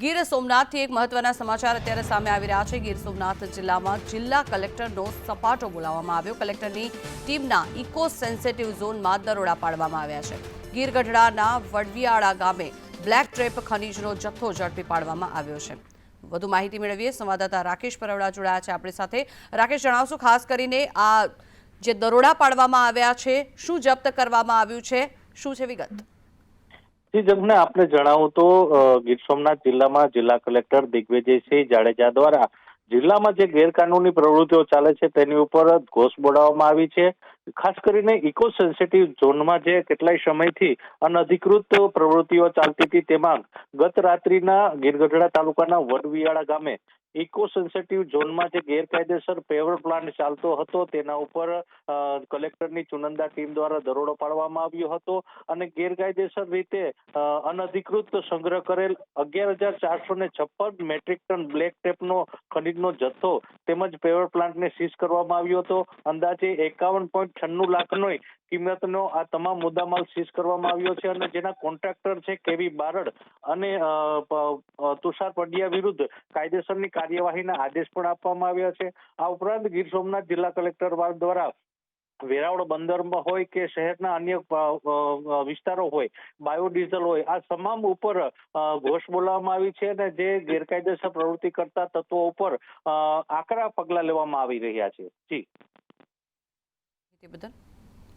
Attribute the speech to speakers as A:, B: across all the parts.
A: ગીર સોમનાથથી એક મહત્વના સમાચાર અત્યારે સામે આવી રહ્યા છે. ગીર સોમનાથ જિલ્લામાં જિલ્લા કલેક્ટરનો સપાટો બોલાવવામાં આવ્યો. કલેક્ટરની ટીમના ઇકો સેન્સિટિવ ઝોનમાં દરોડા પાડવામાં આવ્યા છે. ગીર ગઢડાના વડવિયાળા ગામે બ્લેક ટ્રેપ ખનીજનો જથ્થો ઝડપી પાડવામાં આવ્યો છે. વધુ માહિતી મેળવીએ. સંવાદદાતા રાકેશ પરવડા જોડાયા છે આપણી સાથે. રાકેશ, જણાવશું ખાસ કરીને આ જે દરોડા પાડવામાં આવ્યા છે, શું જપ્ત કરવામાં આવ્યું છે? શું છે વિગત?
B: જી જમને આપને જણાવું તો ગીર સોમનાથ જિલ્લામાં જિલ્લા કલેક્ટર દિગ્વિજયસિંહ જાડેજા દ્વારા જિલ્લામાં જે ગેરકાનૂની પ્રવૃત્તિઓ ચાલે છે તેની ઉપર ઘોષ બોલાવવામાં આવી છે. ખાસ કરીને ઇકો સેન્સિટિવ ઝોનમાં જે કેટલાય સમયથી અનધિકૃત પ્રવૃત્તિઓ ચાલતી હતી, તેમાં ગત રાત્રિના ગીરગઢડા તાલુકાના વડવિયાળા ગામે ઇકો સેન્સિટિવ ઝોનમાં જે ગેરકાયદેસર પેવર પ્લાન્ટ ચાલતો હતો, તેના ઉપર કલેક્ટરની ચુનંદા ટીમ દ્વારા દરોડો પાડવામાં આવ્યો હતો અને ગેરકાયદેસર રીતે અનધિકૃત સંગ્રહ કરેલ અગિયાર હજાર ચારસો ને છપ્પન મેટ્રિક ટન બ્લેક ટેપનો ખનીજનો જથ્થો તેમજ પેવર પ્લાન્ટને સીઝ કરવામાં આવ્યો હતો. અંદાજે એકાવન પોઈન્ટ છન્નું લાખનો કિંમતનો આ તમામ મુદ્દામાલ સીઝ કરવામાં આવ્યો છે અને જેના કોન્ટ્રાક્ટર છે કેવી બારડ અને તુષાર પંડ્યા વિરુદ્ધ કાયદેસરની કાર્યવાહીના આદેશ પણ આપવામાં આવ્યા છે. આ ઉપરાંત ગીર સોમનાથ જિલ્લા કલેક્ટર દ્વારા વેરાવળ બંદરમાં હોય કે શહેરના અન્ય વિસ્તારો હોય, બાયોડીઝલ હોય, આ તમામ ઉપર ઘોષ બોલાવવામાં આવી છે અને જે ગેરકાયદેસર પ્રવૃત્તિ કરતા તત્વો ઉપર આકરા પગલા લેવામાં આવી રહ્યા છે. જી.
A: બદલ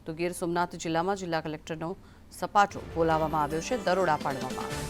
A: તો ગીર સોમનાથ જિલ્લામાં જિલ્લા કલેક્ટરનો સપાટો બોલાવવામાં આવ્યો છે દરોડા પાડવામાં આવ્યા